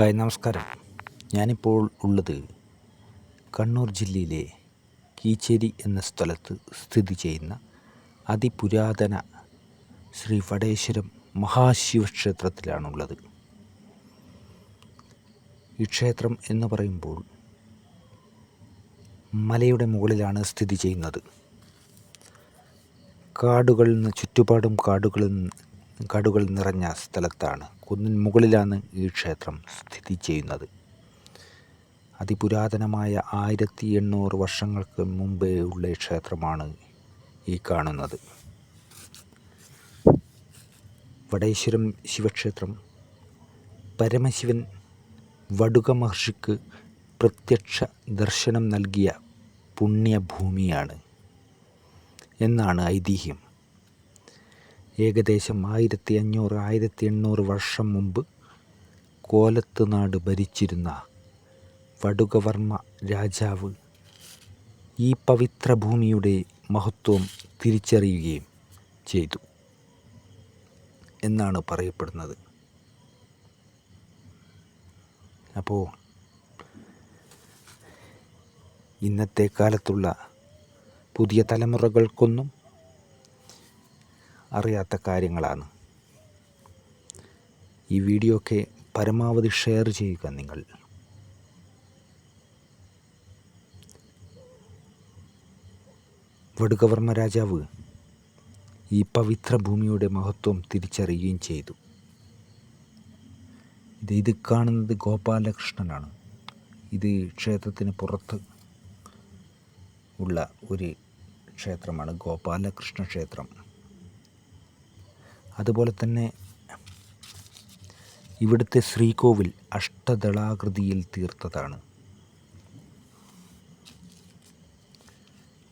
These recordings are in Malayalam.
ഹായ് നമസ്കാരം. ഞാനിപ്പോൾ ഉള്ളത് കണ്ണൂർ ജില്ലയിലെ കീച്ചേരി എന്ന സ്ഥലത്ത് സ്ഥിതി ചെയ്യുന്ന അതിപുരാതന ശ്രീ വടേശ്വരം മഹാശിവക്ഷേത്രത്തിലാണുള്ളത് ഈ ക്ഷേത്രം എന്ന് പറയുമ്പോൾ മലയുടെ മുകളിലാണ് സ്ഥിതി ചെയ്യുന്നത്. കാടുകളിൽ നിന്ന് ചുറ്റുപാടും കാടുകളിൽ കാടുകൾ നിറഞ്ഞ സ്ഥലത്താണ് കുന്നിൻ മുകളിലാണ് ഈ ക്ഷേത്രം സ്ഥിതി ചെയ്യുന്നത്. അതിപുരാതനമായ ആയിരത്തി എണ്ണൂറ് വർഷങ്ങൾക്ക് മുമ്പേ ഉള്ള ക്ഷേത്രമാണ് ഈ കാണുന്നത്. വടേശ്വരം ശിവക്ഷേത്രം പരമശിവൻ വടുക മഹർഷിക്ക് പ്രത്യക്ഷ ദർശനം നൽകിയ പുണ്യഭൂമിയാണ് എന്നാണ് ഐതിഹ്യം. ഏകദേശം ആയിരത്തി അഞ്ഞൂറ് ആയിരത്തി എണ്ണൂറ് വർഷം മുമ്പ് കോലത്ത് നാട് ഭരിച്ചിരുന്ന വടുകവർമ്മ രാജാവ് ഈ പവിത്ര ഭൂമിയുടെ മഹത്വം തിരിച്ചറിയുകയും ചെയ്തു എന്നാണ് പറയപ്പെടുന്നത്. അപ്പോൾ ഇന്നത്തെ കാലത്തുള്ള പുതിയ തലമുറകൾക്കൊന്നും അറിയാത്ത കാര്യങ്ങളാണ്. ഈ വീഡിയോ ഒക്കെ പരമാവധി ഷെയർ ചെയ്യുക നിങ്ങൾ. വടുകവർമ്മ രാജാവ് ഈ പവിത്ര ഭൂമിയുടെ മഹത്വം തിരിച്ചറിയുകയും ചെയ്തു. ഇത് ഇത് കാണുന്നത് ഗോപാലകൃഷ്ണനാണ്. ഇത് ക്ഷേത്രത്തിന് പുറത്ത് ഉള്ള ഒരു ക്ഷേത്രമാണ് ഗോപാലകൃഷ്ണ ക്ഷേത്രം. അതുപോലെ തന്നെ ഇവിടുത്തെ ശ്രീകോവിൽ അഷ്ടദളാകൃതിയിൽ തീർത്തതാണ്.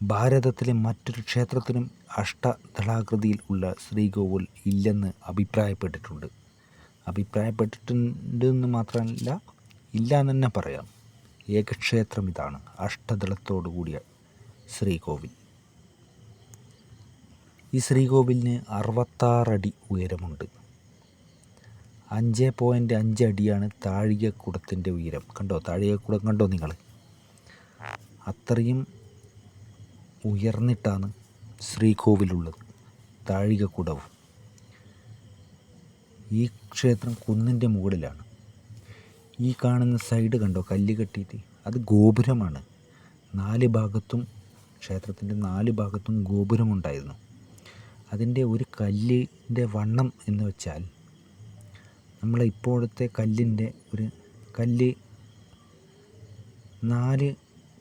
ഭാരതത്തിലെ മറ്റൊരു ക്ഷേത്രത്തിനും അഷ്ടദളാകൃതിയിൽ ഉള്ള ശ്രീകോവിൽ ഇല്ലെന്ന് അഭിപ്രായപ്പെട്ടിട്ടുണ്ട്. അഭിപ്രായപ്പെട്ടിട്ടുണ്ട് എന്ന് മാത്രമല്ല ഇല്ല എന്ന് തന്നെ പറയാം. ഏകക്ഷേത്രം ഇതാണ് അഷ്ടദളത്തോടു കൂടിയ ശ്രീകോവിൽ. ഈ ശ്രീകോവിലിന് അറുപത്താറടി ഉയരമുണ്ട്. അഞ്ച് പോയിന്റ് അഞ്ച് അടിയാണ് താഴികക്കുടത്തിന്റെ ഉയരം. കണ്ടോ? താഴികക്കുടം കണ്ടോ നിങ്ങൾ? അത്രയും ഉയർന്നിട്ടാണ് ശ്രീകോവിലുള്ളത്. താഴികക്കുടവും. ഈ ക്ഷേത്രം കുന്നിന്റെ മുകളിലാണ്. ഈ കാണുന്ന സൈഡ് കണ്ടോ? കല്ല് കെട്ടിയിട്ട് അത് ഗോപുരമാണ്. നാല് ഭാഗത്തും ക്ഷേത്രത്തിന്റെ നാല് ഭാഗത്തും ഗോപുരമുണ്ടായിരുന്നു. അതിന്റെ ഒരു കല്ലിന്റെ വണ്ണം എന്ന് വെച്ചാൽ നമ്മളെ ഇപ്പോഴത്തെ കല്ലിന്റെ ഒരു കല്ല് നാല്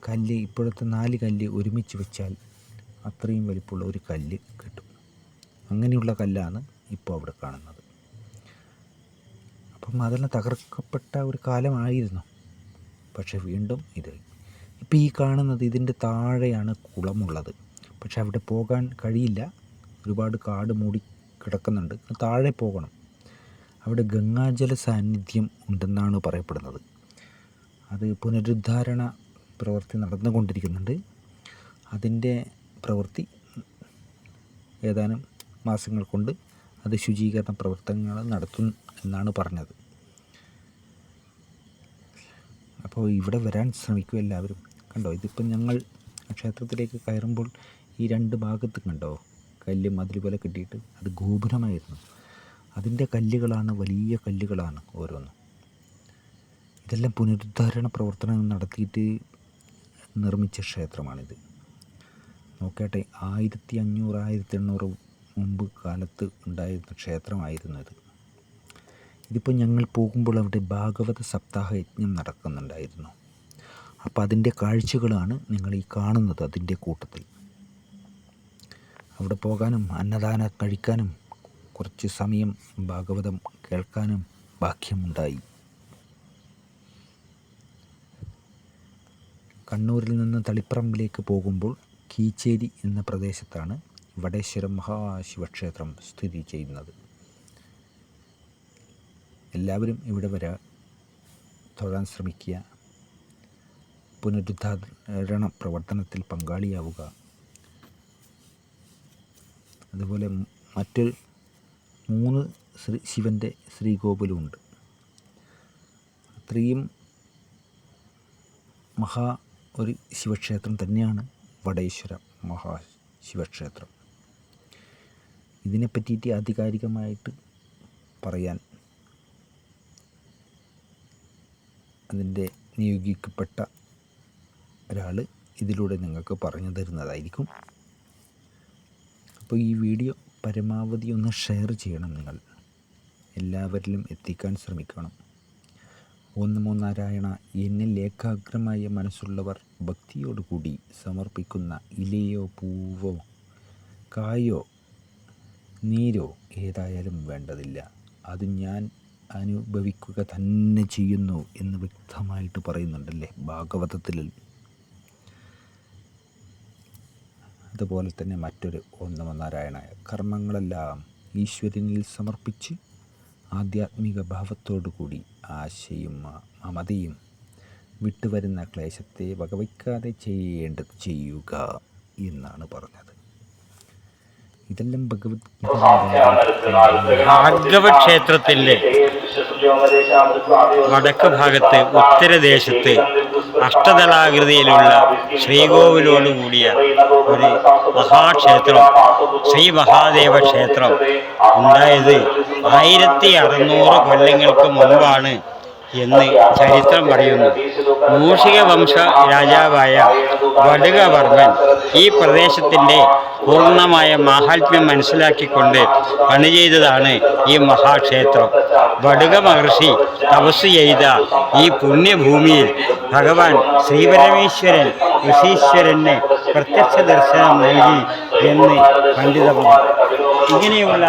കല്ല് ഇപ്പോഴത്തെ നാല് കല്ല് ഒരുമിച്ച് വെച്ചാൽ അത്രയും വലിപ്പമുള്ള ഒരു കല്ല് കിട്ടും. അങ്ങനെയുള്ള കല്ലാണ് ഇപ്പോൾ അവിടെ കാണുന്നത്. അപ്പം അതെല്ലാം തകർക്കപ്പെട്ട ഒരു കാലമായിരുന്നു. പക്ഷേ വീണ്ടും ഇത് ഇപ്പോൾ ഈ കാണുന്നത് ഇതിന്റെ താഴെയാണ് കുളമുള്ളത്. പക്ഷെ അവിടെ പോകാൻ കഴിയില്ല. ഒരുപാട് കാട് മൂടി കിടക്കുന്നുണ്ട്. താഴെ പോകണം. അവിടെ ഗംഗാജല സാന്നിധ്യം ഉണ്ടെന്നാണ് പറയപ്പെടുന്നത്. അത് പുനരുദ്ധാരണ പ്രവൃത്തി നടന്നുകൊണ്ടിരിക്കുന്നുണ്ട്. അതിന്റെ പ്രവൃത്തി ഏതാനും മാസങ്ങൾ കൊണ്ട് അത് ശുചീകരണ പ്രവർത്തനങ്ങൾ നടത്തും എന്നാണ് പറഞ്ഞത്. അപ്പോൾ ഇവിടെ വരാൻ ശ്രമിക്കും എല്ലാവരും. കണ്ടോ ഇതിപ്പം ഞങ്ങൾ ക്ഷേത്രത്തിലേക്ക് കയറുമ്പോൾ ഈ രണ്ട് ഭാഗത്തും കണ്ടോ? കല്ല് മതിൽ പോലെ കിട്ടിയിട്ട് അത് ഗോപുരമായിരുന്നു. അതിന്റെ കല്ലുകളാണ് വലിയ കല്ലുകളാണ് ഓരോന്നും. ഇതെല്ലാം പുനരുദ്ധാരണ പ്രവർത്തനം നടത്തിയിട്ട് നിർമ്മിച്ച ക്ഷേത്രമാണിത്. നോക്കട്ടെ ആയിരത്തി അഞ്ഞൂറ് ആയിരത്തി എണ്ണൂറ് മുമ്പ് കാലത്ത് ഉണ്ടായിരുന്ന ക്ഷേത്രമായിരുന്നു ഇത് ഇതിപ്പോൾ ഞങ്ങൾ പോകുമ്പോൾ അവിടെ ഭാഗവത സപ്താഹ യജ്ഞം നടക്കുന്നുണ്ടായിരുന്നു. അപ്പോൾ അതിന്റെ കാഴ്ചകളാണ് നിങ്ങൾ ഈ കാണുന്നത് അതിന്റെ കൂട്ടത്തിൽ. അവിടെ പോകാനും അന്നദാനം കഴിക്കാനും കുറച്ച് സമയം ഭാഗവതം കേൾക്കാനും ഭാഗ്യമുണ്ടായി. കണ്ണൂരിൽ നിന്ന് തളിപ്പറമ്പിലേക്ക് പോകുമ്പോൾ കീച്ചേരി എന്ന പ്രദേശത്താണ് വടേശ്വരം മഹാശിവക്ഷേത്രം സ്ഥിതി ചെയ്യുന്നത്. എല്ലാവരും ഇവിടെ വരാ തൊഴാൻ ശ്രമിക്കുക. പുനരുദ്ധാരണ പ്രവർത്തനത്തിൽ പങ്കാളിയാവുക. അതുപോലെ മറ്റൊരു മൂന്ന് ശ്രീ ശിവന്റെ ശ്രീകോവിലുമുണ്ട് അത്രയും മഹാ ഒരു ശിവക്ഷേത്രം തന്നെയാണ് വടേശ്വര മഹാശിവക്ഷേത്രം ഇതിനെ പറ്റിയിട്ട് ആധികാരികമായിട്ട് പറയാൻ അതിന്റെ നിയോഗിക്കപ്പെട്ട ഒരാൾ ഇതിലൂടെ നിങ്ങൾക്ക് പറഞ്ഞു തരുന്നതായിരിക്കും. അപ്പോൾ ഈ വീഡിയോ പരമാവധി ഒന്ന് ഷെയർ ചെയ്യണം നിങ്ങൾ. എല്ലാവരിലും എത്തിക്കാൻ ശ്രമിക്കണം. ഒന്ന് മൂന്നാരായണ എന്നിൽ ഏകാഗ്രമായ മനസ്സുള്ളവർ ഭക്തിയോടുകൂടി സമർപ്പിക്കുന്ന ഇലയോ പൂവോ കായോ നീരോ ഏതായാലും വേണ്ടതില്ല. അത് ഞാൻ അനുഭവിക്കുക തന്നെ ചെയ്യുന്നു എന്ന് വ്യക്തമായിട്ട് പറയുന്നുണ്ടല്ലേ ഭാഗവതത്തിൽ. അതുപോലെ തന്നെ മറ്റൊരു ഒന്ന് നാരായണായ കർമ്മങ്ങളെല്ലാം ഈശ്വരനിൽ സമർപ്പിച്ച് ആധ്യാത്മിക ഭാവത്തോടു കൂടി ആശയും മമതയും വിട്ടുവരുന്ന ക്ലേശത്തെ വകവയ്ക്കാതെ ചെയ്യേണ്ടത് ചെയ്യുക എന്നാണ് പറഞ്ഞത്. ഇതെല്ലാം ഭഗവത് ഭാർഗവ ക്ഷേത്രത്തിന്റെ വടക്ക് ഭാഗത്ത് ഉത്തരദേശത്ത് അഷ്ടതലാകൃതിയിലുള്ള ശ്രീകോവിലോടുകൂടിയ ഒരു മഹാക്ഷേത്രം ശ്രീ മഹാദേവ ക്ഷേത്രം ഉണ്ടായത് ആയിരത്തി അറുന്നൂറ് കൊല്ലങ്ങൾക്ക് മുമ്പാണ്. എന്ന് ചരിത്രം പറയുന്നു. മൂഷിക വംശ രാജാവായ വടുകവർമ്മൻ ഈ പ്രദേശത്തിന്റെ പൂർണമായ മാഹാത്മ്യം മനസ്സിലാക്കിക്കൊണ്ട് പണി ചെയ്തതാണ് ഈ മഹാക്ഷേത്രം. വടുക മഹർഷി തപസ് ചെയ്ത ഈ പുണ്യഭൂമിയിൽ ഭഗവാൻ ശ്രീപരമേശ്വരൻ ഋഷീശ്വരന് പ്രത്യക്ഷ ദർശനം നൽകി എന്ന് പണ്ഡിതമാണ് ഇങ്ങനെയുള്ള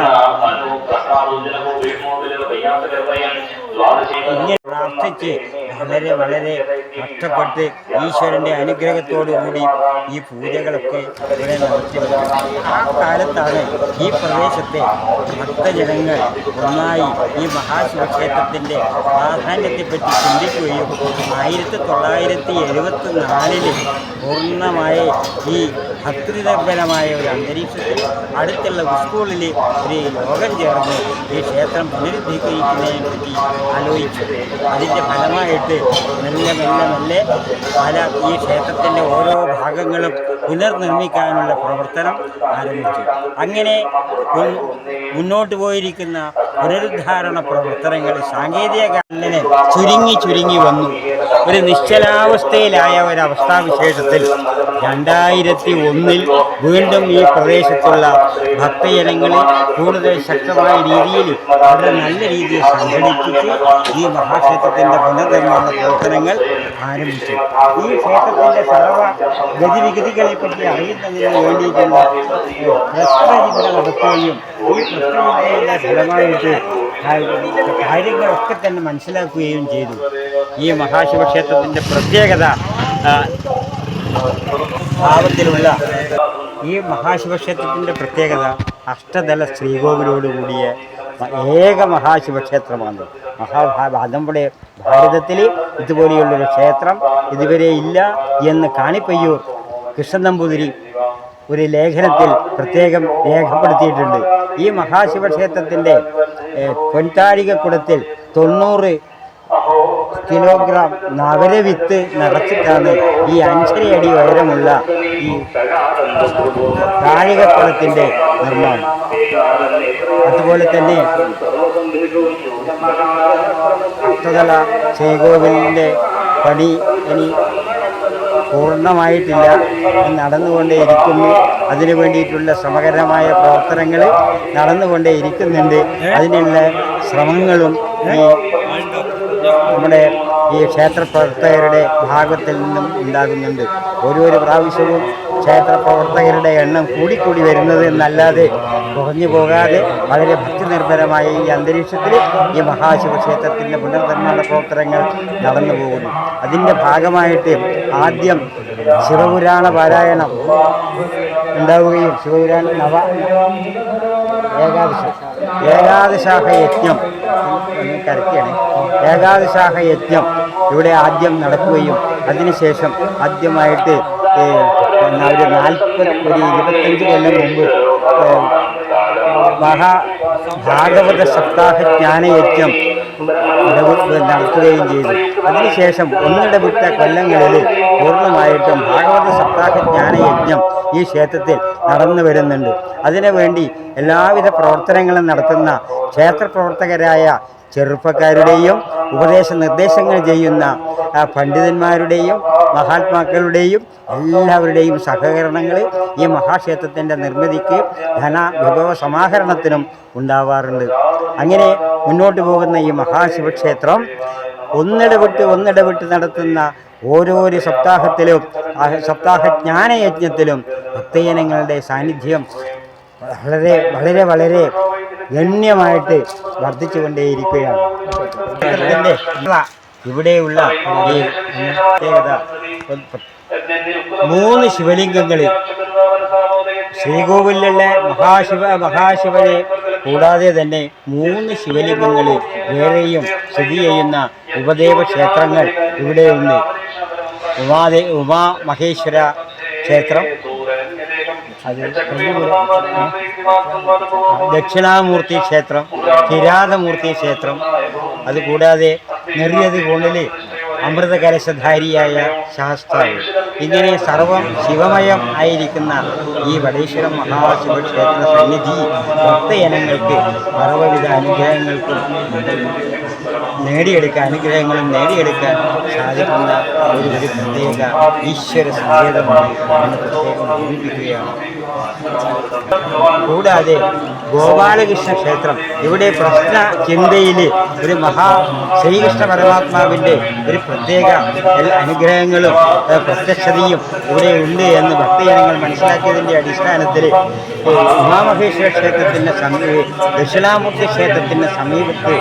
ഇങ്ങനെ പ്രാർത്ഥിച്ച് വളരെ വളരെ കഷ്ടപ്പെട്ട് ഈശ്വരന്റെ അനുഗ്രഹത്തോടുകൂടി ഈ പൂജകളൊക്കെ ഇവിടെ നടത്തി ആ കാലത്താണ് ഈ പ്രദേശത്തെ ഭക്തജനങ്ങൾ ഒന്നായി ഈ മഹാശിവക്ഷേത്രത്തിന്റെ പ്രാധാന്യത്തെപ്പറ്റി ചിന്തിക്കുകയും ആയിരത്തി തൊള്ളായിരത്തി എഴുപത്തി നാലിൽ പൂർണമായ ഈ ഭക്തിനിർഭരമായ ഒരു അന്തരീക്ഷത്തിൽ അടുത്തുള്ള സ്കൂളിൽ ഒരു യോഗം ചേർന്ന് ഈ ക്ഷേത്രം പുനരുദ്ധീകരിക്കുന്നതിനെ പറ്റി ആലോചിച്ചു അതിന്റെ ഫലമായിട്ട് മെല്ലെ മെല്ലെ മെല്ലെ പല ഈ ക്ഷേത്രത്തിന്റെ ഓരോ ഭാഗങ്ങളും പുനർനിർമ്മിക്കാനുള്ള പ്രവർത്തനം ആരംഭിച്ചു. അങ്ങനെ മുന്നോട്ട് പോയിരിക്കുന്ന പുനരുദ്ധാരണ പ്രവർത്തനങ്ങൾ സാങ്കേതിക കാലനെ ചുരുങ്ങി ചുരുങ്ങി വന്നു. ഒരു നിശ്ചലാവസ്ഥയിലായ ഒരവസ്ഥാവിശേഷത്തിൽ രണ്ടായിരത്തി ഒന്നിൽ വീണ്ടും ഈ പ്രദേശത്തുള്ള ഭക്തജനങ്ങളെ കൂടുതൽ ശക്തമായ രീതിയിൽ വളരെ നല്ല രീതിയിൽ സംഘടിപ്പിച്ച് ഈ മഹാക്ഷേത്രത്തിന്റെ പുനർനിർമ്മാണ പ്രവർത്തനങ്ങൾ ആരംഭിച്ചു. ഈ ക്ഷേത്രത്തിന്റെ സർവ ഗതിവിഗതികളെ പറ്റി അറിയുന്നതിന് വേണ്ടിയിട്ടുള്ള പ്രശ്നചിന്ത നടത്തുകയും ഈ പ്രശ്നചിന്തയുടെ ഫലമായിട്ട് കാര്യങ്ങളൊക്കെ തന്നെ മനസ്സിലാക്കുകയും ചെയ്തു. ഈ മഹാശിവക്ഷേത്രത്തിന്റെ പ്രത്യേകത ഭാവത്തിലുള്ള ഈ മഹാശിവക്ഷേത്രത്തിന്റെ പ്രത്യേകത അഷ്ടതല ശ്രീകോവിലോടുകൂടിയ ഏക മഹാശിവക്ഷേത്രമാണ്. മഹാഭാ നമ്മുടെ ഭാരതത്തിൽ ഇതുപോലെയുള്ളൊരു ക്ഷേത്രം ഇതുവരെ ഇല്ല എന്ന് കാണിപ്പയ്യൂർ കൃഷ്ണൻ നമ്പൂതിരി ഒരു ലേഖനത്തിൽ പ്രത്യേകം രേഖപ്പെടുത്തിയിട്ടുണ്ട്. ഈ മഹാശിവക്ഷേത്രത്തിന്റെ പൊൻതാഴികക്കുടത്തിൽ തൊണ്ണൂറ് കിലോഗ്രാം നവരവിത്ത് നിറച്ചിട്ടാണ് ഈ അഞ്ചര അടി ഉയരമുള്ള ഈ താഴികക്കുളത്തിന്റെ നിർമ്മാണം. അതുപോലെ തന്നെ അത്തതല ശ്രീകോവിലിന്റെ പണി ഇനി പൂർണമായിട്ടില്ല. ഇത് നടന്നുകൊണ്ടേ ഇരിക്കുന്നു അതിനു വേണ്ടിയിട്ടുള്ള ശ്രമകരമായ പ്രവർത്തനങ്ങൾ നടന്നുകൊണ്ടേ ഇരിക്കുന്നുണ്ട് അതിനുള്ള ശ്രമങ്ങളും ഈ നമ്മുടെ ഈ ക്ഷേത്ര പ്രവർത്തകരുടെ ഭാഗത്തിൽ നിന്നും ഉണ്ടാകുന്നുണ്ട്. ഓരോരോ പ്രാവശ്യവും ക്ഷേത്ര പ്രവർത്തകരുടെ എണ്ണം കൂടിക്കൂടി വരുന്നത് എന്നല്ലാതെ കുറഞ്ഞു പോകാതെ വളരെ ഭക്തിനിർഭരമായ ഈ അന്തരീക്ഷത്തിൽ ഈ മഹാശിവക്ഷേത്രത്തിന്റെ പുനർനിർമ്മാണ പ്രവർത്തനങ്ങൾ നടന്നു പോകുന്നു. അതിന്റെ ഭാഗമായിട്ട് ആദ്യം ശിവപുരാണ പാരായണം ഉണ്ടാവുകയും ശിവപുരാണ നവ ഏകാദശ ഏകാദശാഹ യജ്ഞം കരക്കുകയാണ് ഏകാദശാഹ യജ്ഞം ഇവിടെ ആദ്യം നടക്കുകയും അതിനുശേഷം ആദ്യമായിട്ട് ഒരു നാൽപ്പത് ഒരു ഇരുപത്തഞ്ച് കൊല്ലം മുമ്പ് മഹാ ഭാഗവത സപ്താഹ ജ്ഞാനയജ്ഞം ഇടപെട്ട് നടത്തുകയും ചെയ്തു. അതിനുശേഷം ഒന്നിടവിട്ട കൊല്ലങ്ങളിൽ പൂർണമായിട്ടും ഭാഗവത സപ്താഹ ജ്ഞാനയജ്ഞം ഈ ക്ഷേത്രത്തിൽ നടന്നു വരുന്നുണ്ട്. അതിനുവേണ്ടി എല്ലാവിധ പ്രവർത്തനങ്ങളും നടത്തുന്ന ക്ഷേത്ര പ്രവർത്തകരായ ചെറുപ്പക്കാരുടെയും ഉപദേശ നിർദ്ദേശങ്ങൾ ചെയ്യുന്ന പണ്ഡിതന്മാരുടെയും മഹാത്മാക്കളുടെയും എല്ലാവരുടെയും സഹകരണങ്ങൾ ഈ മഹാക്ഷേത്രത്തിന്റെ നിർമ്മിതിക്ക് ധന വിഭവ സമാഹരണത്തിനും ഉണ്ടാവാറുണ്ട്. അങ്ങനെ മുന്നോട്ട് പോകുന്ന ഈ മഹാശിവക്ഷേത്രം ഒന്നിടവിട്ട് ഒന്നിടവിട്ട് നടത്തുന്ന ഓരോരോ സപ്താഹത്തിലും സപ്താഹ ജ്ഞാനയജ്ഞത്തിലും ഭക്തജനങ്ങളുടെ സാന്നിധ്യം വളരെ വളരെ വളരെ ഗണ്യമായിട്ട് വർദ്ധിച്ചുകൊണ്ടേയിരിക്കുകയാണ്. ഇവിടെയുള്ള ഈ പ്രത്യേകത മൂന്ന് ശിവലിംഗങ്ങളിൽ ശ്രീകോവിലുള്ള മഹാശിവ മഹാശിവനെ കൂടാതെ തന്നെ മൂന്ന് ശിവലിംഗങ്ങളിൽ വേറെയും സ്ഥിതി ചെയ്യുന്ന ഉപദേവ ക്ഷേത്രങ്ങൾ ഇവിടെയുണ്ട് ഉമാദേ ഉമാ മഹേശ്വര ക്ഷേത്രം ദക്ഷിണാമൂർത്തി ക്ഷേത്രം കിരാതമൂർത്തി ക്ഷേത്രം അതുകൂടാതെ നെറിയത് കോണിൽ അമൃത കലശധാരിയായ ശാസ്താവ് ഇങ്ങനെ സർവം ശിവമയം ആയിരിക്കുന്ന ഈ വടേശ്വരം മഹാശിവക്ഷേത്ര സന്നിധി ഭക്തജനങ്ങൾക്ക് സർവവിധ അനുഗ്രഹങ്ങൾക്കും നേടിയെടുക്കാൻ അനുഗ്രഹങ്ങളും നേടിയെടുക്കാൻ സാധിക്കുന്ന ഒരു പ്രത്യേക ഈശ്വര സങ്കേതമാണ് പ്രത്യേകം ഓർമ്മിപ്പിക്കുകയാണ് കൂടാതെ ഗോപാലകൃഷ്ണ ക്ഷേത്രം. ഇവിടെ പ്രശ്ന ചിന്തയിൽ ഒരു മഹാ ശ്രീകൃഷ്ണ പരമാത്മാവിന്റെ ഒരു പ്രത്യേക അനുഗ്രഹങ്ങളും പ്രത്യക്ഷതയും ഇവിടെ ഉണ്ട് എന്ന് ഭക്തജനങ്ങൾ മനസ്സിലാക്കിയതിന്റെ അടിസ്ഥാനത്തിൽ ഉമാമഹേശ്വര ക്ഷേത്രത്തിന്റെ സമീപ ദക്ഷിണാമൂർത്തി ക്ഷേത്രത്തിന്റെ സമീപത്ത്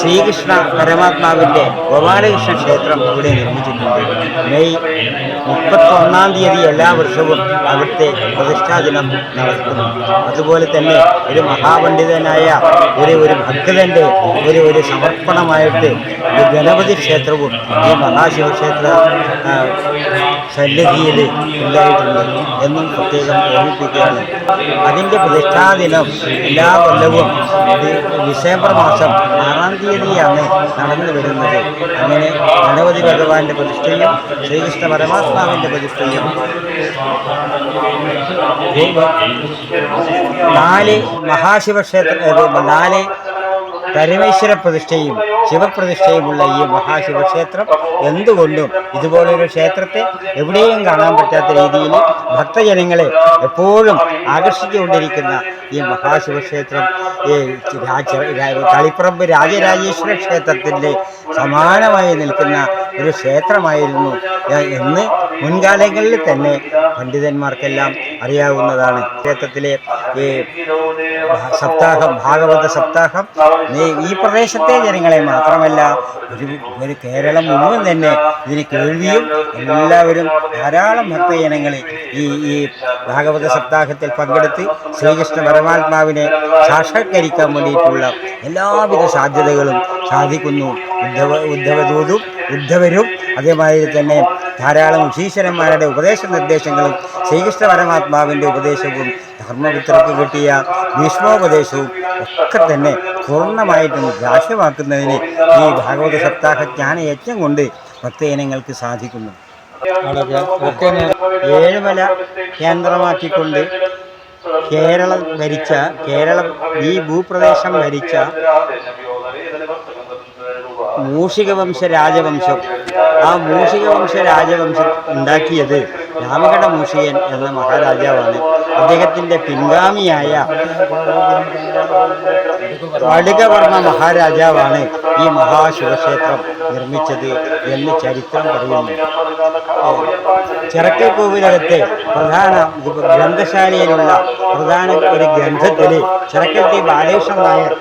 ശ്രീകൃഷ്ണ പരമാത്മാവിന്റെ ഗോപാലകൃഷ്ണ ക്ഷേത്രം ഇവിടെ നിർമ്മിച്ചിട്ടുണ്ട്. മെയ് മുപ്പത്തൊന്നാം തീയതി എല്ലാ വർഷവും അവിടുത്തെ പ്രതിഷ്ഠാ ദിനം നടത്തുന്നു. അതുപോലെ തന്നെ ഒരു മഹാപണ്ഡിതനായ ഒരു ഒരു ഭക്തന്റെ ഒരു ഒരു സമർപ്പണമായിട്ട് ഗണപതി ക്ഷേത്രവും ഈ മഹാശിവക്ഷേത്ര സന്നിധിയിൽ ഉണ്ടായിട്ടുണ്ട് എന്നും പ്രത്യേകം ഓർമ്മിപ്പിക്കുകയാണ്. അതിന്റെ പ്രതിഷ്ഠാദിനം എല്ലാ കൊല്ലവും ഡിസംബർ മാസം ആറാം തീയതിയാണ് നടന്നു വരുന്നത്. അങ്ങനെ ഗണപതി ഭഗവാന്റെ പ്രതിഷ്ഠയും ശ്രീകൃഷ്ണ പരമാത്മാവിന്റെ പ്രതിഷ്ഠയും നാല് മഹാശിവക്ഷേത്ര നാല് പരമേശ്വര പ്രതിഷ്ഠയും ശിവപ്രതിഷ്ഠയുമുള്ള ഈ മഹാശിവക്ഷേത്രം എന്തുകൊണ്ടും ഇതുപോലൊരു ക്ഷേത്രത്തെ എവിടെയും കാണാൻ പറ്റാത്ത രീതിയിൽ ഭക്തജനങ്ങളെ എപ്പോഴും ആകർഷിച്ചുകൊണ്ടിരിക്കുന്ന ഈ മഹാശിവക്ഷേത്രം ഈ രാജ കളിപ്പറമ്പ് രാജരാജേശ്വര ക്ഷേത്രത്തിന്റെ സമാനമായി നിൽക്കുന്ന ഒരു ക്ഷേത്രമായിരുന്നു എന്ന് മുൻകാലങ്ങളിൽ തന്നെ പണ്ഡിതന്മാർക്കെല്ലാം അറിയാവുന്നതാണ്. ക്ഷേത്രത്തിലെ ഈ സപ്താഹം ഭാഗവത സപ്താഹം ഈ- പ്രദേശത്തെ ജനങ്ങളെ മാത്രമല്ല ഒരു ഒരു കേരളം മുഴുവൻ തന്നെ ഇതിന് കേൾവിയും എല്ലാവരും ധാരാളം ഭക്തജനങ്ങളെ ഈ ഈ ഭാഗവത സപ്താഹത്തിൽ പങ്കെടുത്ത് ശ്രീകൃഷ്ണ പരമാത്മാവിനെ സാക്ഷാത്കരിക്കാൻ വേണ്ടിയിട്ടുള്ള എല്ലാവിധ സാധ്യതകളും സാധിക്കുന്നു. ഉദ്ധവ ഉദ്ധവദൂതും ഉദ്ധവരും അതേമാതിരി തന്നെ ധാരാളം ഋഷീശ്വരന്മാരുടെ ഉപദേശ നിർദ്ദേശങ്ങളും ശ്രീകൃഷ്ണ പരമാത്മാവിന്റെ ഉപദേശവും ധർമ്മപുത്രർക്ക് കിട്ടിയ ഭീഷ്മോപദേശവും ഒക്കെ തന്നെ പൂർണമായിട്ടും ഗ്രാഹ്യമാക്കുന്നതിന് ഈ ഭാഗവത സപ്താഹ ജ്ഞാനയജ്ഞം കൊണ്ട് ഭക്തജനങ്ങൾക്ക് സാധിക്കുന്നു. ഏഴുമല കേന്ദ്രമാക്കിക്കൊണ്ട് കേരളം ഭരിച്ച കേരളം ഈ ഭൂപ്രദേശം ഭരിച്ച മൂഷിക വംശ രാജവംശം ആ മൂഷിക വംശ രാജവംശം ഉണ്ടാക്കിയത് രാമഘട മൂഷികൻ എന്ന മഹാരാജാവാണ്. അദ്ദേഹത്തിന്റെ പിൻഗാമിയായ വടുകവർമ്മ മഹാരാജാവാണ് ഈ മഹാശിവക്ഷേത്രം നിർമ്മിച്ചത് എന്ന് ചരിത്രം പറയുന്നു. ചിറക്കൽ കോവിലകത്തെ പ്രധാന ഗ്രന്ഥശാലയിലുള്ള പ്രധാന ഒരു ഗ്രന്ഥത്തിൽ ചിറക്കൽ ബാലേഷ്വർ നായർ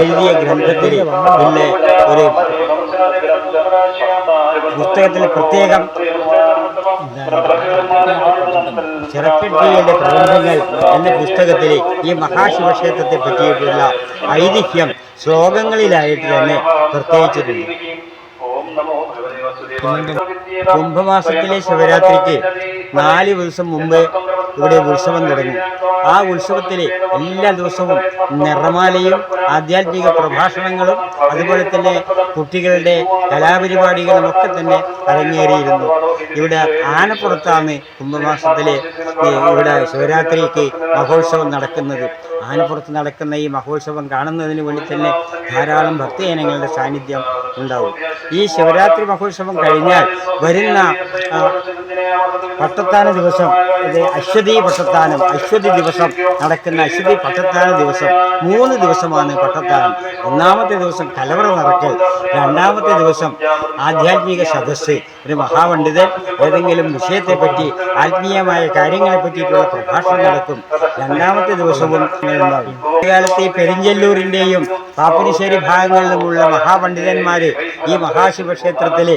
എഴുതിയ ഗ്രന്ഥത്തിൽ പിന്നെ ഒരു പുസ്തകത്തിൽ പ്രത്യേകം ചിറക്കട്ടിയുടെ പ്രബന്ധങ്ങൾ എന്ന പുസ്തകത്തിൽ ഈ മഹാശിവക്ഷേത്രത്തെ പറ്റിയിട്ടുള്ള ഐതിഹ്യം ശ്ലോകങ്ങളിലായിട്ട് തന്നെ പ്രത്യേകിച്ചിട്ടുണ്ട്. കുംഭമാസത്തിലെ ശിവരാത്രിക്ക് നാല് ദിവസം മുമ്പ് ഇവിടെ ഉത്സവം തുടങ്ങി. ആ ഉത്സവത്തിലെ എല്ലാ ദിവസവും നിറമാലയും ആധ്യാത്മിക പ്രഭാഷണങ്ങളും അതുപോലെ തന്നെ കുട്ടികളുടെ കലാപരിപാടികളും ഒക്കെ തന്നെ അരങ്ങേറിയിരുന്നു. ഇവിടെ ആനപ്പുറത്താണ് കുംഭമാസത്തിലെ ഇവിടെ ശിവരാത്രിക്ക് മഹോത്സവം നടക്കുന്നത്. ആനപ്പുറത്ത് നടക്കുന്ന ഈ മഹോത്സവം കാണുന്നതിന് വേണ്ടി തന്നെ ധാരാളം ഭക്തജനങ്ങളുടെ സാന്നിധ്യം ഉണ്ടാവും. ഈ ശിവരാത്രി മഹോത്സവം കഴിഞ്ഞാൽ വരുന്ന പട്ടത്താന ദിവസം ഇത് അശ്വതി പട്ടത്താനം അശ്വതി ദിവസം നടക്കുന്ന അശ്വതി പട്ടത്താന ദിവസം മൂന്ന് ദിവസമാണ് പട്ടത്താനം. ഒന്നാമത്തെ ദിവസം കലവറ നടക്കൽ രണ്ടാമത്തെ ദിവസം ആധ്യാത്മിക സദസ്സ് ഒരു മഹാപണ്ഡിതൻ ഏതെങ്കിലും വിഷയത്തെപ്പറ്റി ആത്മീയമായ കാര്യങ്ങളെ പറ്റിയിട്ടുള്ള പ്രഭാഷണം നടത്തും. രണ്ടാമത്തെ ദിവസവും ഉണ്ടാകും. കാലത്ത് പെരിഞ്ചല്ലൂരിന്റെയും പാപ്പിനിശ്ശേരി ഭാഗങ്ങളിലുമുള്ള മഹാപണ്ഡിതന്മാര് ഈ മഹാശിവക്ഷേത്രത്തിലെ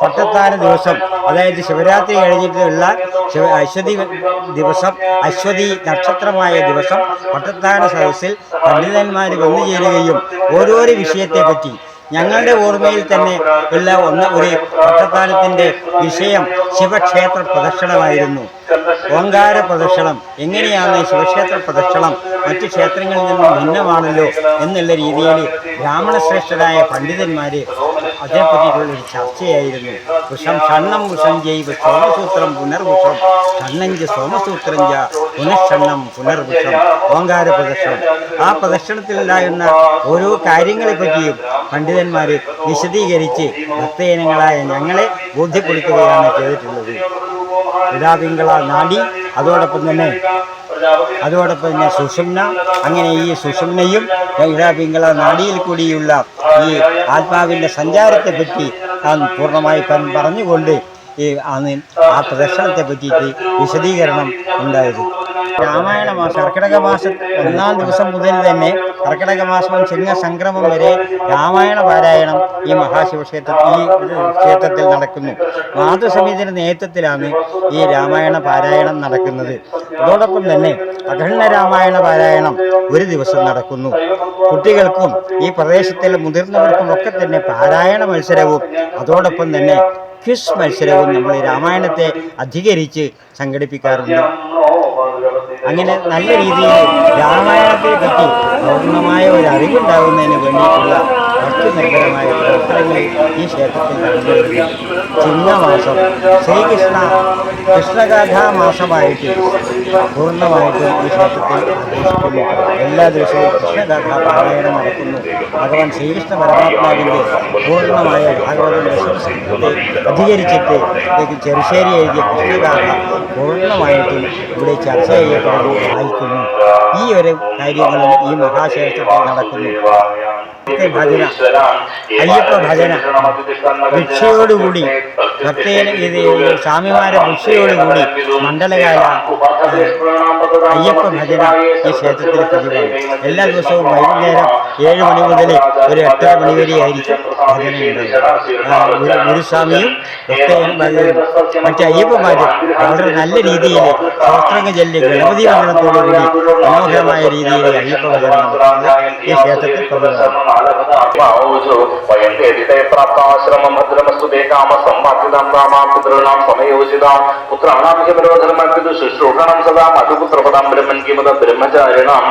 പട്ടത്താന ദിവസം അതായത് ശിവരാത്രി കഴിഞ്ഞിട്ടുള്ള ശിവ അശ്വതി ദിവസം അശ്വതി നക്ഷത്രമായ ദിവസം പട്ടത്താന സദസ്സിൽ പണ്ഡിതന്മാർ വന്നു ചേരുകയും ഓരോരോ വിഷയത്തെപ്പറ്റി ഞങ്ങളുടെ ഓർമ്മയിൽ തന്നെ ഉള്ള ഒന്ന് ഒരു പട്ടത്താനത്തിന്റെ വിഷയം ശിവക്ഷേത്ര പ്രദക്ഷിണമായിരുന്നു ഓങ്കാര പ്രദക്ഷിണം എങ്ങനെയാണ് ശിവക്ഷേത്ര പ്രദക്ഷിണം മറ്റു ക്ഷേത്രങ്ങളിൽ നിന്നും ഭിന്നമാണല്ലോ എന്നുള്ള രീതിയിൽ ബ്രാഹ്മണശ്രേഷ്ഠരായ പണ്ഡിതന്മാർ അതേപ്പറ്റിയിട്ടുള്ള ഒരു ചർച്ചയായിരുന്നു. വൃഷം ഷണ്ണം വൃഷം ജൈവ സോമസൂത്രം പുനർവൃഷം ഷണ്ണഞ്ച് സോമസൂത്രം ജ പുനഃഷണ്ണം പുനർവൃഷം ഓങ്കാര പ്രദക്ഷിണം ആ പ്രദക്ഷിണത്തിലുണ്ടാകുന്ന ഓരോ കാര്യങ്ങളെപ്പറ്റിയും പണ്ഡിതന്മാർ വിശദീകരിച്ച് ഭക്തജനങ്ങളായ ഞങ്ങളെ ബോധ്യപ്പെടുത്തുകയാണ് ചെയ്തിട്ടുള്ളത്. ഇടാപിങ്കള നാടി അതോടൊപ്പം തന്നെ അതോടൊപ്പം തന്നെ സുഷുമ്ന അങ്ങനെ ഈ സുഷുമ്നയും ഇടാപിങ്കള നാടിയിൽ കൂടിയുള്ള ഈ ആത്മാവിന്റെ സഞ്ചാരത്തെപ്പറ്റി താൻ പൂർണമായി താൻ പറഞ്ഞുകൊണ്ട് ഈ അന്ന് ആ പ്രദർശനത്തെ പറ്റിയിട്ട് വിശദീകരണം ഉണ്ടായിരുന്നു രാമായണ മാസം കർക്കിടക മാസം ഒന്നാം ദിവസം മുതൽ തന്നെ കർക്കിടക മാസം ചിങ്ങ സംക്രമം വരെ രാമായണ പാരായണം ഈ മഹാശിവക്ഷേത്രത്തിൽ ഈ ക്ഷേത്രത്തിൽ നടക്കുന്നു. മാതൃസമിതിയുടെ നേതൃത്വത്തിലാണ് ഈ രാമായണ പാരായണം നടക്കുന്നത്. അതോടൊപ്പം തന്നെ അഖണ്ഡ രാമായണ പാരായണം ഒരു ദിവസം നടക്കുന്നു. കുട്ടികൾക്കും ഈ പ്രദേശത്തിലെ മുതിർന്നവർക്കും ഒക്കെ തന്നെ പാരായണ മത്സരവും അതോടൊപ്പം തന്നെ ക്വിസ് മത്സരവും നമ്മൾ രാമായണത്തെ അധികരിച്ച് സംഘടിപ്പിക്കാറുണ്ട്. അങ്ങനെ നല്ല രീതിയിൽ രാമായണത്തെ പറ്റി പൂർണമായ ഒരു അറിവുണ്ടാകുന്നതിന് വേണ്ടിയിട്ടുള്ള ഭക്തിനിർഭരമായ പ്രവർത്തനങ്ങൾ ഈ ക്ഷേത്രത്തിൽ നടന്നു വരുന്നു ചിങ്ങമാസം ശ്രീകൃഷ്ണ കൃഷ്ണകഥാമാസമായിട്ട് പൂർണമായിട്ടും ഈ ക്ഷേത്രത്തിൽ ആഘോഷിക്കുന്നു എല്ലാ ദിവസവും കൃഷ്ണഗാഥാ പാരായണം നടക്കുന്നു. ഭഗവാൻ ശ്രീകൃഷ്ണ പരമാത്മാവിന്റെ പൂർണമായ ഭാഗവതം അധികരിച്ചിട്ട് ചെറുശ്ശേരി എഴുതിയ കൃഷ്ണഗാഥ പൂർണമായിട്ടും ഇവിടെ ചർച്ച ചെയ്യപ്പെടുന്നു വായിക്കുന്നു. ഈ ഒരു കാര്യങ്ങളും ഈ മഹാക്ഷേത്രത്തിൽ നടക്കുന്നു. ഭജന. അയ്യപ്പ ഭജന. ഭിക്ഷയോടുകൂടി ഭക്തേന ഇത് സ്വാമിമാരെ ഭിക്ഷയോടുകൂടി മണ്ഡലകാല അയ്യപ്പ ഭജന ഈ ക്ഷേത്രത്തിൽ പതിവാണ് എല്ലാ ദിവസവും വൈകുന്നേരം ഏഴ് മണി മുതൽ ഒരു എട്ടര മണി വരെ ആയിരിക്കും ഭജന ഗുരുസ്വാമിയും ഭക്തനും മറ്റേ അയ്യപ്പന്മാരും വളരെ നല്ല രീതിയിൽ ശാസ്ത്രങ്ങൾ ചൊല്ലി ഗണപതി വന്ദനത്തോടുകൂടി മനോഹരമായ രീതിയിൽ അയ്യപ്പ ഭജന ഈ ക്ഷേത്രത്തിൽ പതിവാണ് പ്രാപ്താശ്രമം ഭദ്രമസ്തു കാമ സമ്പാദിതാം രാമാം പിതॄണാം സമയോചിതാം പുത്രാണാം ഹിമരോധർമ്മർപ്പിതു ശുശ്രൂഷണം സദാ മധുപുത്രപദാം ബ്രഹ്മൻ കിമത ബ്രഹ്മചാരിണാം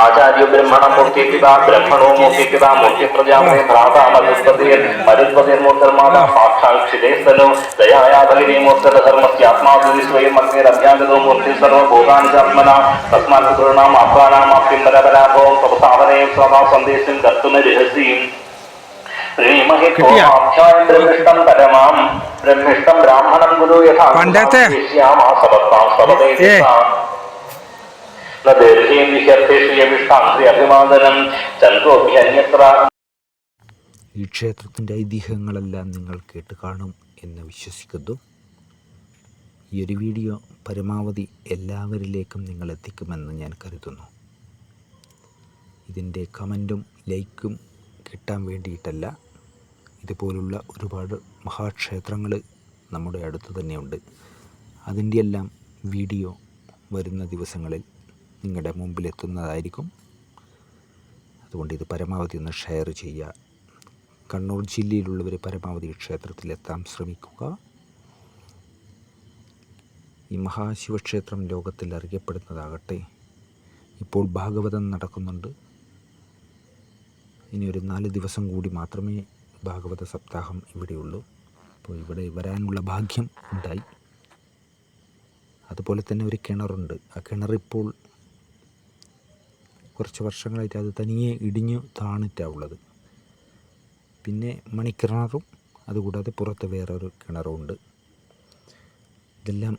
ആചാര്യ ബ്രഹ്മണ മൂർത്തി പിതാ ബ്രഹ്മണോ മൂർത്തി പിതാ മൂർത്തി പ്രജാപതി ഭ്രാതാ മരുത്പതിയൻ മരുത്പതിയൻ മൂർത്തർമാതാ സാക്ഷാക്ഷിതേസ്തനോ ദയായാതഗിരി മൂർത്തര ധർമ്മസ്യാത്മാവിധി സ്വയം അഗ്നിരഭ്യാഗതോ മൂർത്തി സർവഭൂതാനി ചാത്മന തസ്മാത് പിതॄണാം ആത്മാനാം ആപ്യം പരപരാഭവം തപസാവനേ സദാ സന്ദേശം കർത്തുമരിഹസീം ശ്രീമഹിത്വം ബ്രഹ്മിഷ്ടം പരമാം ബ്രഹ്മിഷ്ടം ബ്രാഹ്മണം ഗുരു യഥാ പണ്ടത്തെ. ഈ ക്ഷേത്രത്തിന്റെ ഐതിഹ്യങ്ങളെല്ലാം നിങ്ങൾ കേട്ട് കാണും എന്ന് വിശ്വസിക്കുന്നു. ഈ ഒരു വീഡിയോ പരമാവധി എല്ലാവരിലേക്കും നിങ്ങൾ എത്തിക്കുമെന്ന് ഞാൻ കരുതുന്നു. ഇതിന്റെ കമന്റും ലൈക്കും കിട്ടാൻ വേണ്ടിയിട്ടല്ല. ഇതുപോലുള്ള ഒരുപാട് മഹാക്ഷേത്രങ്ങൾ നമ്മുടെ അടുത്ത് തന്നെയുണ്ട് അതിന്റെ എല്ലാം വീഡിയോ വരുന്ന ദിവസങ്ങളിൽ നിങ്ങളുടെ മുമ്പിലെത്തുന്നതായിരിക്കും. അതുകൊണ്ട് ഇത് പരമാവധി ഒന്ന് ഷെയർ ചെയ്യുക. കണ്ണൂർ ജില്ലയിലുള്ളവർ പരമാവധി ക്ഷേത്രത്തിലെത്താൻ ശ്രമിക്കുക. ഈ മഹാശിവക്ഷേത്രം ലോകത്തിൽ അറിയപ്പെടുന്നതാകട്ടെ. ഇപ്പോൾ ഭാഗവതം നടക്കുന്നുണ്ട്. ഇനി ഒരു നാല് ദിവസം കൂടി മാത്രമേ ഭാഗവത സപ്താഹം ഇവിടെയുള്ളൂ. അപ്പോൾ ഇവിടെ വരാനുള്ള ഭാഗ്യം ഉണ്ടായി. അതുപോലെ തന്നെ ഒരു കിണറുണ്ട്. ആ കിണറിപ്പോൾ കുറച്ച് വർഷങ്ങളായിട്ട് അത് തനിയെ ഇടിഞ്ഞു താണിട്ടാണ് പിന്നെ മണിക്കിണറും അതുകൂടാതെ പുറത്ത് വേറൊരു കിണറുമുണ്ട് ഇതെല്ലാം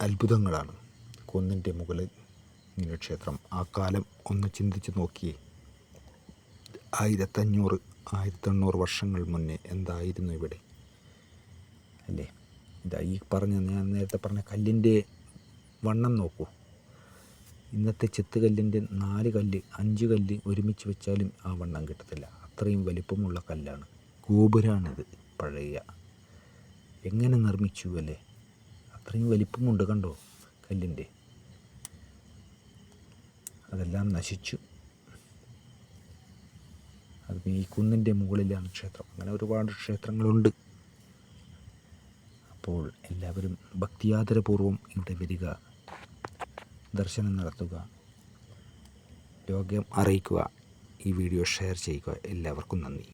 അത്ഭുതങ്ങളാണ്. കുന്നിന്റെ മുകളിൽ ഇങ്ങനെ ക്ഷേത്രം. ആ കാലം ഒന്ന് ചിന്തിച്ച് നോക്കിയേ. ആയിരത്തഞ്ഞൂറ് ആയിരത്തെണ്ണൂറ് വർഷങ്ങൾ മുന്നേ എന്തായിരുന്നു ഇവിടെ? അല്ലേ? ഇതാ ഈ പറഞ്ഞ ഞാൻ നേരത്തെ പറഞ്ഞ കല്ലിന്റെ വണ്ണം നോക്കൂ. ഇന്നത്തെ ചെത്തുകല്ലിന്റെ നാല് കല്ല് അഞ്ച് കല്ല് ഒരുമിച്ച് വെച്ചാലും ആ വണ്ണം കിട്ടത്തില്ല. അത്രയും വലിപ്പമുള്ള കല്ലാണ്. ഗോപുരമാണിത് പഴയ. എങ്ങനെ നിർമ്മിച്ചു അല്ലേ? അത്രയും വലിപ്പമുണ്ട് കണ്ടോ കല്ലിന്റെ. അതെല്ലാം നശിച്ചു. അത് ഈ കുന്നിന്റെ മുകളിലാണ് ക്ഷേത്രം. അങ്ങനെ ഒരുപാട് ക്ഷേത്രങ്ങളുണ്ട്. അപ്പോൾ എല്ലാവരും ഭക്തിയാദരപൂർവം ഇവിടെ വരിക. ദർശനം നടത്തുക. രോഗം അറിയിക്കുക. ഈ വീഡിയോ ഷെയർ ചെയ്യുക. എല്ലാവർക്കും നന്ദി.